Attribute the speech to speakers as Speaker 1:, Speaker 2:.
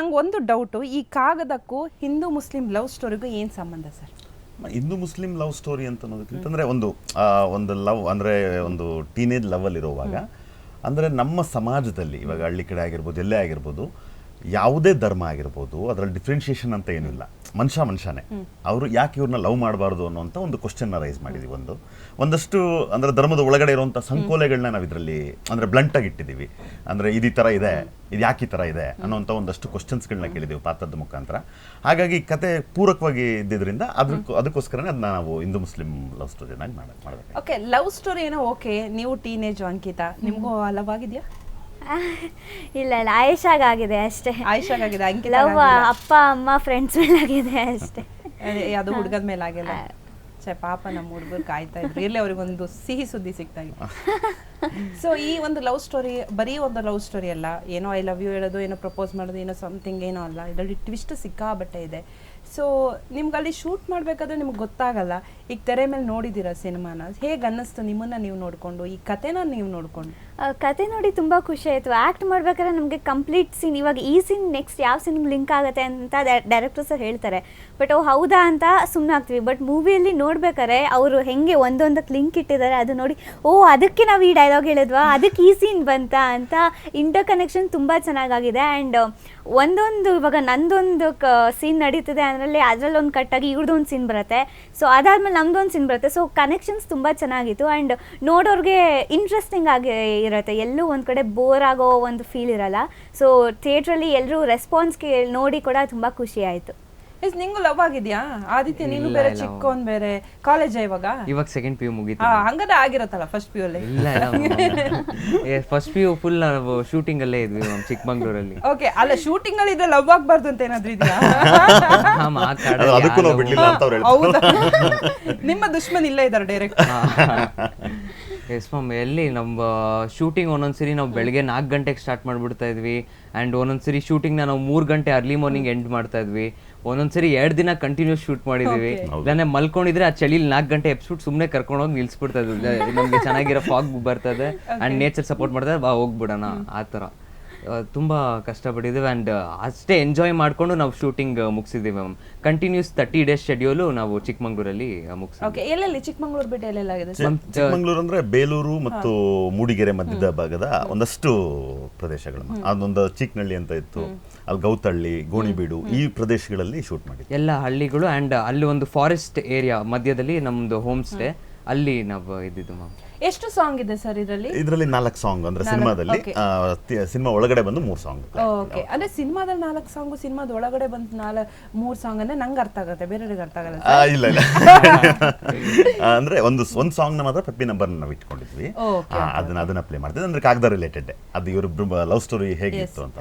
Speaker 1: ನಂಗೆ ಒಂದು ಡೌಟು ಈ ಕಾಗದಕ್ಕೂ ಹಿಂದೂ ಮುಸ್ಲಿಂ ಲವ್ ಸ್ಟೋರಿಗೂ ಏನು ಸಂಬಂಧ sir?
Speaker 2: Hindu Muslim love story ಅಂತ ಅನ್ನೋದಕ್ಕಿಂತಂದ್ರೆ ಒಂದು ಆ, ಒಂದು ಲವ್ ಅಂದರೆ ಒಂದು ಟೀನೇಜ್ ಲವಲ್ಲಿರುವಾಗ ಇರುವಾಗ ಅಂದ್ರೆ ನಮ್ಮ ಸಮಾಜದಲ್ಲಿ ಇವಾಗ ಹಳ್ಳಿ ಕಡೆ ಆಗಿರ್ಬೋದು ಎಲ್ಲೇ ಆಗಿರ್ಬೋದು ಯಾವುದೇ ಧರ್ಮ ಆಗಿರ್ಬೋದು ಅದರಲ್ಲಿ ಡಿಫ್ರೆನ್ಷಿಯೇಷನ್ ಅಂತ ಏನಿಲ್ಲ. ಮನುಷ್ಯ ಮನುಷ್ಯನೇ. ಅವರು ಯಾಕೆ ಇವ್ರನ್ನ ಲವ್ ಮಾಡಬಾರ್ದು ಅನ್ನೋಂಥ ಒಂದು ಕ್ವಶನ್ನ ರೈಸ್ ಮಾಡಿದೀವಿ ಒಂದು. ಒಂದಷ್ಟು ಅಂದರೆ ಧರ್ಮದ ಒಳಗಡೆ ಇರುವಂಥ ಸಂಕೋಲೆಗಳನ್ನ ನಾವು ಇದರಲ್ಲಿ ಅಂದ್ರೆ ಬ್ಲಂಟ್ ಆಗಿ ಇಟ್ಟಿದ್ದೀವಿ. ಅಂದ್ರೆ ಇದು ಈ ಥರ ಇದೆ ಇದು ಯಾಕೆ ಈ ಥರ ಇದೆ ಅನ್ನೋಂಥ ಒಂದಷ್ಟು ಕ್ವಶನ್ಸ್ಗಳನ್ನ ಕೇಳಿದ್ದೀವಿ ಪಾತ್ರದ ಮುಖಾಂತರ. ಹಾಗಾಗಿ ಕತೆ ಪೂರಕವಾಗಿ ಇದ್ದಿದ್ದರಿಂದ ಅದಕ್ಕೂ ಅದಕ್ಕೋಸ್ಕರನೇ ಅದನ್ನ ನಾವು ಹಿಂದೂ ಮುಸ್ಲಿಂ ಲವ್ ಸ್ಟೋರಿನಾಗಿ ಮಾಡ ಮಾಡಬೇಕು
Speaker 1: ಓಕೆ ಲವ್ ಸ್ಟೋರಿ ಏನೋ ಓಕೆ ನೀವು ಟೀನೇಜ್ ಅಂಕಿತ ನಿಮಗೂ ಲವ್ ಆಗಿದೆಯಾ?
Speaker 3: ಇಲ್ಲ ಇಲ್ಲ ಆಯುಷಾಗಾಗಿದೆ ಅಷ್ಟೇ.
Speaker 1: ಆಯಶಾಗಿದೆ ಅಂಕಿತ
Speaker 3: ಲವ್ ಅಪ್ಪ ಅಮ್ಮ ಫ್ರೆಂಡ್ಸ್ ಮೇಲೆ ಆಗಿದೆ ಅಷ್ಟೇ.
Speaker 1: ಅದು ಹುಡುಗದ ಮೇಲೆ ಆಗಿಲ್ಲ. ಛೆ ಪಾಪ ನಮ್ಮ ಹುಡುಗರು ಕಾಯ್ತಾ ಇದ್ರು. ಇರ್ಲಿ ಅವ್ರಿಗೊಂದು ಸಿಹಿ ಸುದ್ದಿ ಸಿಕ್ತಾಗಿ ಸೊ ಈ ಒಂದು ಲವ್ ಸ್ಟೋರಿ ಬರೀ ಒಂದು ಲವ್ ಸ್ಟೋರಿ ಅಲ್ಲ. ಏನೋ ಐ ಲವ್ ಯು ಹೇಳೋದು ಏನೋ ಪ್ರಪೋಸ್ ಮಾಡೋದು ಏನೋ ಸಮಥಿಂಗ್ ಏನೋ ಅಲ್ಲ. ಇದರಲ್ಲಿ ಟ್ವಿಸ್ಟ್ ಸಿಕ್ಕಾಬಟ್ಟೆ ಇದೆ. ಸೊ ನಿಮ್ಗೆ ಅಲ್ಲಿ ಶೂಟ್ ಮಾಡಬೇಕಾದ್ರೆ ನಿಮ್ಗೆ ಗೊತ್ತಾಗಲ್ಲ. ಈಗ ತೆರೆ ಮೇಲೆ ನೋಡಿದ್ದೀರಾ ಸಿನಿಮಾನ? ಹೇಗೆ ಅನ್ನಿಸ್ತು ನಿಮ್ಮನ್ನು ನೀವು ನೋಡಿಕೊಂಡು? ಈ ಕತೆನ ನೀವು ನೋಡಿಕೊಂಡು?
Speaker 3: ಕತೆ ನೋಡಿ ತುಂಬ ಖುಷಿ ಆಯಿತು. ಆ್ಯಕ್ಟ್ ಮಾಡ್ಬೇಕಾದ್ರೆ ನಮಗೆ ಕಂಪ್ಲೀಟ್ ಸೀನ್ ಇವಾಗ ಈ ಸೀನ್ ನೆಕ್ಸ್ಟ್ ಯಾವ ಸೀನ್ಗೆ ಲಿಂಕ್ ಆಗುತ್ತೆ ಅಂತ ಡೈರೆಕ್ಟರ್ ಸರ್ ಹೇಳ್ತಾರೆ. ಬಟ್ ಅವು ಹೌದಾ ಅಂತ ಸುಮ್ಮನೆ ಆಗ್ತೀವಿ ಬಟ್ ಮೂವಿಯಲ್ಲಿ ನೋಡ್ಬೇಕಾದ್ರೆ ಅವರು ಹೆಂಗೆ ಒಂದೊಂದಕ್ಕೆ ಲಿಂಕ್ ಇಟ್ಟಿದ್ದಾರೆ ಅದು ನೋಡಿ, ಓ, ಅದಕ್ಕೆ ನಾವು ಈ ಡೈಲಾಗ್ ಹೇಳಿದ್ವಾ? ಅದಕ್ಕೆ ಈ ಸೀನ್ ಬಂತಾ ಅಂತ ಇಂಟರ್ ಕನೆಕ್ಷನ್ ತುಂಬ ಚೆನ್ನಾಗಾಗಿದೆ. ಆ್ಯಂಡ್ ಒಂದೊಂದು, ಇವಾಗ ನಂದೊಂದು ಸೀನ್ ನಡೀತಿದೆ ಅದರಲ್ಲಿ ಅದರಲ್ಲಿ ಒಂದು ಕಟ್ಟಾಗಿ ಇವ್ರದ್ದೊಂದು ಸೀನ್ ಬರುತ್ತೆ. ಸೊ ಅದಾದ್ಮೇಲೆ ನಮ್ದೊಂದು ಸೀನ್ ಬರುತ್ತೆ. ಸೊ ಕನೆಕ್ಷನ್ಸ್ ತುಂಬ ಚೆನ್ನಾಗಿತ್ತು. ಆ್ಯಂಡ್ ನೋಡೋರಿಗೆ ಇಂಟ್ರೆಸ್ಟಿಂಗ್ ಆಗಿ ಇರುತ್ತೆ. ಎಲ್ಲೂ ಒಂದು ಕಡೆ ಬೋರ್ ಆಗೋ ಒಂದು ಫೀಲ್ ಇರಲ್ಲ. ಸೊ ಥಿಯೇಟ್ರಲ್ಲಿ ಎಲ್ಲರೂ ರೆಸ್ಪಾನ್ಸ್ ಕೇಳಿ ನೋಡಿ ಕೂಡ ತುಂಬ ಖುಷಿ ಆಯಿತು.
Speaker 1: ಎಸ್ ನಿಂಗೂ ಲವ್ ಆಗಿದ್ಯಾ? ಆದಿತ್ಯ ನೀನು
Speaker 4: ಇಲ್ಲ,
Speaker 1: ಬೇರೆ
Speaker 4: ಇಲ್ಲ.
Speaker 1: ಚಿಕ್ಕೋನ್ ಬೇರೆ ಕಾಲೇಜ್ ಇವಾಗ?
Speaker 4: ಇವಾಗ ಸೆಕೆಂಡ್ ಪಿ ಯು ಮುಗೀತು.
Speaker 1: ಹಾ ಹಂಗಾದ್ರೆ ಆಗಿರತ್ತಲ್ಲ ಫಸ್ಟ್ ಪಿ ಅಲ್ಲಿ?
Speaker 4: ಇಲ್ಲ ಫಸ್ಟ್ ಪಿ ಯು ಫುಲ್ ನಾವು ಶೂಟಿಂಗ್ ಅಲ್ಲೇ ಇದ್ವಿ ಮ್ಯಾಮ್ ಚಿಕ್ಕಮಂಗ್ಳೂರಲ್ಲಿ.
Speaker 1: ಓಕೆ ಅಲ್ಲ ಶೂಟಿಂಗ್ ಅಲ್ಲಿ ಇದ್ರೆ ಲವ್ ಆಗ್ಬಾರ್ದು ಅಂತ ಏನಾದ್ರೂ ಇದೆಯಾ?
Speaker 4: ಮ್ಯಾಮ್ ಆ
Speaker 2: ಅದು ಅದಕ್ಕೂ ನಾವು ಬಿಡ್ಲಿಲ್ಲ ಅಂತ ಅವ್ರು ಹೇಳ್ತಾರೆ
Speaker 1: ಹೌದಾ. ನಿಮ್ಮ ದುಶ್ಮನ್ ಇಲ್ಲೇ ಇದ್ದಾರೆ ಡೈರೆಕ್ಟ್
Speaker 4: ಎಸ್ ಮ್ಯಾಮ್ ಎಲ್ಲಿ ನಮ್ಮ ಶೂಟಿಂಗ್ ಒಂದೊಂದ್ಸರಿ ನಾವು ಬೆಳಗ್ಗೆ ನಾಲ್ಕು ಗಂಟೆಗೆ ಸ್ಟಾರ್ಟ್ ಮಾಡಿಬಿಡ್ತಾ ಇದ್ವಿ. ಆ್ಯಂಡ್ ಒಂದೊಂದ್ಸರಿ ಶೂಟಿಂಗ್ನ ನಾವು ಮೂರು ಗಂಟೆ ಅರ್ಲಿ ಮಾರ್ನಿಂಗ್ ಎಂಡ್ ಮಾಡ್ತಾ ಇದ್ವಿ. ಒಂದೊಂದ್ಸರಿ ಎರಡು ದಿನ ಕಂಟಿನ್ಯೂಸ್ ಶೂಟ್ ಮಾಡಿದ್ದೀವಿ ಇಲ್ಲಾಂದ್ರೆ ಮಲ್ಕೊಂಡಿದ್ರೆ ಆ ಚಳಿಲಿ ನಾಲ್ಕು ಗಂಟೆ ಎಪಿಸೋಡ್ ಸುಮ್ಮನೆ ಕರ್ಕೊಂಡೋಗಿ ನಿಲ್ಸ್ಬಿಡ್ತಾ ಇದ್ವಿ. ನಮಗೆ ಚೆನ್ನಾಗಿರೋ ಫಾಗ್ ಬರ್ತದೆ ಆ್ಯಂಡ್ ನೇಚರ್ ಸಪೋರ್ಟ್ ಮಾಡ್ತಾರೆ ಬಾ ಹೋಗ್ಬಿಡೋಣ. ಆ ಥರ. ತುಂಬಾ ಕಷ್ಟಪಟ್ಟಿದ್ದೀವಿ ಆ್ಯಂಡ್ ಅಷ್ಟೇ ಎಂಜಾಯ್ ಮಾಡ್ಕೊಂಡು ನಾವು shooting ಮುಗಿಸಿದ್ದೀವಿ ma'am continuous thirty days schedule ನಾವು ಚಿಕ್ಕಮಂಗ್ಳೂರಲ್ಲಿ ಮುಗಿಸಿದ್ವಿ
Speaker 1: ಓಕೆ ಎಲ್ಲೆಲ್ಲಿ? ಚಿಕ್ಕಮಂಗ್ಳೂರು ಬಿಟ್ಟು ಎಲ್ಲೆಲ್ಲಾಗಿದೆ
Speaker 2: ಚಿಕ್ಕಮಂಗ್ಳೂರು ಅಂದ್ರೆ ಬೇಲೂರು ಮತ್ತು ಮೂಡಿಗೆರೆ ಮಧ್ಯದ ಭಾಗದ ಒಂದಷ್ಟು ಪ್ರದೇಶಗಳು ಅದೊಂದು ಚೀಕ್ನಳ್ಳಿ ಅಂತ ಇತ್ತು. ಅಲ್ಲಿ ಗೌತಳ್ಳಿ ಗೋಣಿಬೀಡು ಈ ಪ್ರದೇಶಗಳಲ್ಲಿ ಶೂಟ್ ಮಾಡಿದ್ವಿ.
Speaker 4: ಎಲ್ಲ ಹಳ್ಳಿಗಳು ಆ್ಯಂಡ್ ಅಲ್ಲಿ ಒಂದು ಫಾರೆಸ್ಟ್ ಏರಿಯಾ ಮಧ್ಯದಲ್ಲಿ ನಮ್ಮದು ಹೋಮ್. ಸ್ಟೇ ಅಲ್ಲಿ ನಾವು ಇದ್ದಿದ್ದು ಮ್ಯಾಮ್
Speaker 1: ಎಷ್ಟು ಸಾಂಗ್ ಇದೆ ಸರ್ ಇದರಲ್ಲಿ?
Speaker 2: ಇದರಲ್ಲಿ ನಾಲ್ಕು ಸಾಂಗ್ ಅಂದ್ರೆ ಸಿನಿಮಾದಲ್ಲಿ ಸಿನಿಮಾ ಒಳಗಡೆ ಬಂದು ಮೂರು ಸಾಂಗ್
Speaker 1: ಓಕೆ ಅಂದ್ರೆ ಸಿನಿಮಾದಲ್ಲಿ ನಾಲ್ಕು ಸಾಂಗ್ ಸಿನಿಮಾದ ಒಳಗಡೆ ಬಂದು ನಾಲ್ಕು ಮೂರ್ ಸಾಂಗ್ ಅಂದ್ರೆ ನಂಗೆ ಅರ್ಥ ಆಗುತ್ತೆ ಬೇರೆಯವ್ರಿಗೆ ಅರ್ಥ ಆಗಲ್ಲ
Speaker 2: ಇಲ್ಲ ಇಲ್ಲ. ಅಂದ್ರೆ ಒಂದು ಒಂದು ಸಾಂಗ್ನ ಮಾತ್ರ ಪಪ್ಪಿ ನಂಬರ್ ನಾವು ಇಟ್ಕೊಂಡಿದ್ವಿ. ಅದನ್ನ ಅದನ್ನ ಪ್ಲೇ ಮಾಡ್ತಿದ್ವಿ. ಅಂದ್ರೆ ಕಾಗದ ರಿಲೇಟೆಡ್ ಅದು ಇವರು ಲವ್ ಸ್ಟೋರಿ ಹೇಗಿತ್ತು ಅಂತ.